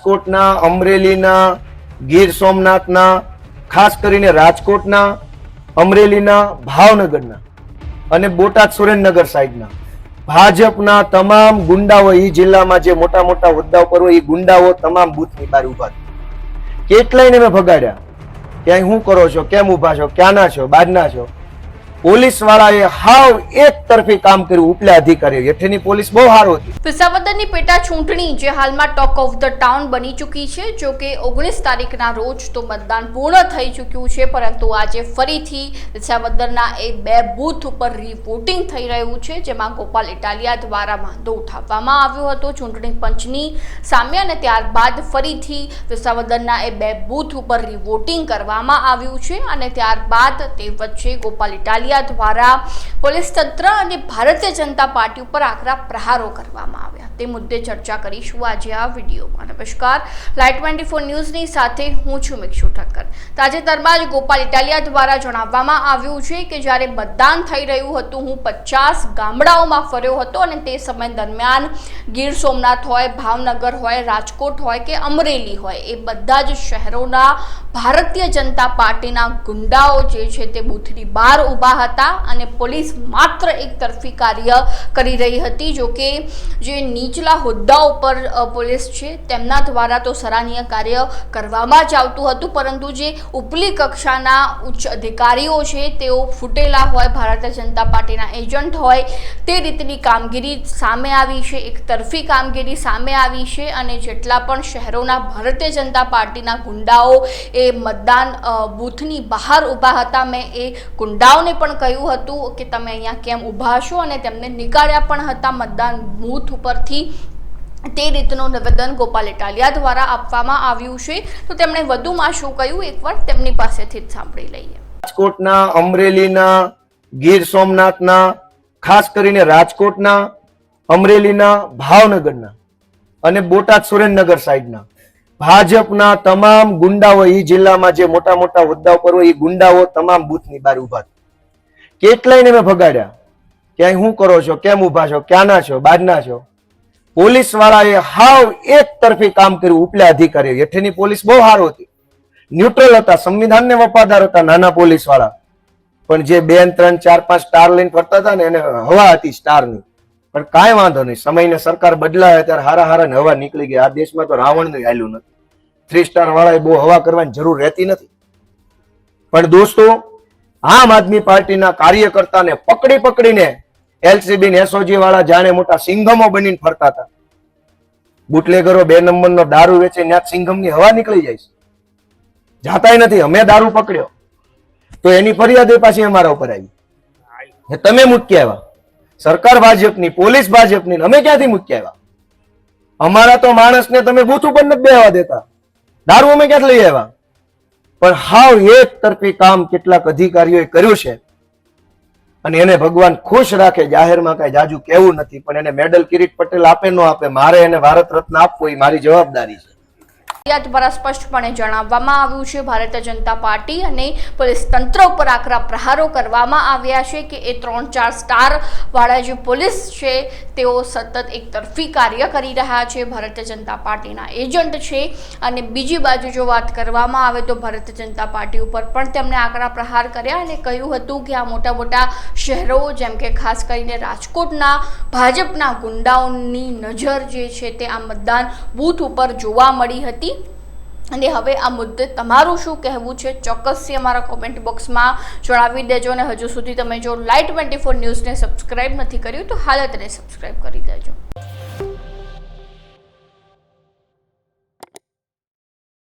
રાજકોટના, અમરેલીના, ગીર સોમનાથના, ખાસ કરીને રાજકોટના, અમરેલીના, ભાવનગરના અને બોટાદ સુરેન્દ્રનગર સાઈડના. ભાજપના તમામ ગુંડાઓ એ જિલ્લામાં જે મોટા મોટા હોદ્દા ઉપર હોય એ ગુંડાઓ તમામ બૂથની બહાર ઊભા કેટલાયને મેં ભગાડ્યા? ક્યાંય શું કરો છો? કેમ ઊભા છો? ક્યાંના છો? બહારના છો? પોલીસ વાળાએ હાવ એક તરફી કામ કર્યું ઉપલા અધિકારીઓ. હેઠળની પોલીસ બહુ સારું હતી. વિસાવદરની પેટા ચૂંટણી જે હાલમાં ટોક ઓફ ધ ટાઉન બની ચૂકી છે, જો કે ઓગણીસ તારીખના રોજ તો મતદાન પૂર્ણ થઈ ચૂક્યું છે, પરંતુ આજે ફરીથી વિસાવદરના એ બે બૂથ ઉપર રિવોટિંગ થઈ રહ્યું છે, જેમાં ગોપાલ ઇટાલિયા દ્વારા વાંધો ઉઠાવવામાં આવ્યો હતો. ચૂંટણી પંચની સામે અને ત્યારબાદ ફરીથી વિસાવદરના એ બે બૂથ ઉપર રિવોટિંગ કરવામાં આવ્યું છે અને ત્યારબાદ તે વચ્ચે ગોપાલ ઇટાલિયા દ્વારા પોલીસ તંત્ર અને ભારતીય જનતા પાર્ટી ઉપર આકરા પ્રહારો કરવામાં આવ્યા. તે મુદ્દે ચર્ચા કરીશું આજે આ વિડીયોમાં. નમસ્કાર. લાઇટ ટ્વેન્ટી ફોર ન્યૂઝની સાથે હું છું મિક્ષુ ઠક્કર. તાજેતરમાં જ ગોપાલ ઇટાલિયા દ્વારા જણાવવામાં આવ્યું છે કે જ્યારે મતદાન થઈ રહ્યું હતું, હું પચાસ ગામડાઓમાં ફર્યો હતો અને તે સમય દરમિયાન ગીર સોમનાથ હોય, ભાવનગર હોય, રાજકોટ હોય કે અમરેલી હોય, એ બધા જ શહેરોના ભારતીય જનતા પાર્ટીના ગુંડાઓ જે છે તે બૂથની બહાર ઊભા હતા અને પોલીસ માત્ર એક તરફી કાર્ય કરી રહી હતી, જો કે જે નીચલા હોદ્દા ઉપર પોલીસ છે, તેમના દ્વારા તો સરાહનીય કાર્ય કરવામાં જ આવતું હતું, પરંતુ જે ઉપલી કક્ષાના ઉચ્ચ અધિકારીઓ છે, તેઓ ફૂટેલા હોય, ભારતીય જનતા પાર્ટીના એજન્ટ હોય, તે રીતની કામગીરી સામે આવી છે, એક તરફી કામગીરી સામે આવી છે અને જેટલા પણ શહેરોના ભારતીય જનતા પાર્ટીના ગુંડાઓ એ મતદાન બૂથની બહાર ઊભા હતા, મેં એ ગુંડાઓને પણ કહ્યું હતું કે તમે અહીંયા કેમ ઊભા છો અને તેમને નીકાળ્યા પણ હતા મતદાન બૂથ ઉપરથી. તે રીતનું નિવેદન ગોપાલ ઇટાલિયા દ્વારા આપવામાં આવ્યું છે. તો તેમણે વધુમાં શું કહ્યું? એકવાર તેમની પાસેથી જ સાંભળી લઈએ. રાજકોટના, અમરેલીના, ગીર સોમનાથના, ખાસ કરીને રાજકોટના, અમરેલીના, ભાવનગરના અને બોટાદ સુરેન્દ્રનગર સાઈડના ભાજપના તમામ ગુંડાઓ એ જિલ્લામાં જે મોટા મોટા હોદ્દા ઉપર હોય એ ગુંડાઓ તમામ બૂથની બહાર ઊભા કેટલાયને મેં ભગાડ્યા? ક્યાંય શું કરો છો? કેમ ઊભા છો? ક્યાંના છો? બહારના છો? પોલીસ વાળાએ હાવ એક તરફી કામ કર્યું, ઉપલા અધિકારીઓ. હેઠેની પોલીસ બહુ સારું હતી. ન્યુટ્રલ હતા, સંવિધાનને વફાદાર હતા નાના પોલીસવાળા પણ જે બે ત્રણ, ચાર, પાંચ સ્ટાર લઈને ફરતા હતા ને, એને હવા હતી સ્ટારની. પણ કાંઈ વાંધો નહીં. સમયને સરકાર બદલાય ત્યારે હારા હારા ને હવા નીકળી ગઈ. આ દેશમાં તો રાવણનું હાલ્યું નથી. થ્રી સ્ટાર વાળાએ બહુ હવા કરવાની જરૂર રહેતી નથી. પણ દોસ્તો આમ આદમી પાર્ટીના કાર્યકર્તાને પકડી પકડીને એલસીબી એસઓજી વાળા જાણે મોટા સિંઘમો બનીને ફરતા હતા. બુટલેગરો બે નંબરનો દારૂ વેચે ત્યાં સિંઘમની હવા નીકળી જાય છે. નથી, અમે દારૂ પકડ્યો. તો એની ફરિયાદ એ પાછી અમારા ઉપર આવી. તમે મૂકી આવ્યા. સરકાર ભાજપની, પોલીસ ભાજપની અમે ક્યાંથી મૂકી આવ્યા? અમારા તો માણસને તમે બૂથ ઉપર નથી બેવા દેતા. દારૂ અમે ક્યાંથી લઈ આવ્યા? પણ હાવ એક તરફી કામ કેટલાક અધિકારીઓએ કર્યું છે. અને એને ભગવાન ખુશ રાખે, જાહેરમાં કઈ જાજુ કેવું નથી, પણ એને મેડલ કિરીટ પટેલ આપે ન આપે, મારે એને ભારત રત્ન આપવો, એ મારી જવાબદારી છે. ફરિયાદ દ્વારા સ્પષ્ટપણે જણાવવામાં આવ્યું છે, ભારતીય જનતા પાર્ટી અને પોલીસ તંત્ર ઉપર આકરા પ્રહારો કરવામાં આવ્યા છે કે એ ત્રણ ચાર સ્ટાર વાળા જે પોલીસ છે, તેઓ સતત એક તરફી કાર્ય કરી રહ્યા છે. ભારતીય જનતા પાર્ટીના એજન્ટ છે અને બીજી બાજુ જો વાત કરવામાં આવે તો ભારતીય જનતા પાર્ટી ઉપર પણ તેમણે આકરા પ્રહાર કર્યા અને કહ્યું હતું કે આ મોટા મોટા શહેરો, જેમ કે ખાસ કરીને રાજકોટના ભાજપના ગુંડાઓની નજર જે છે તે આ મતદાન બૂથ ઉપર જોવા મળી હતી. અને હવે આ મુદ્દે તમારું શું કહેવું છે ચોક્કસથી અમારા કોમેન્ટ બોક્સમાં જણાવી દેજો અને હજુ સુધી તમે જો લાઈટ ટ્વેન્ટી ફોર ન્યૂઝને સબસ્ક્રાઈબ નથી કર્યું તો હાલતને સબસ્ક્રાઈબ કરી દેજો.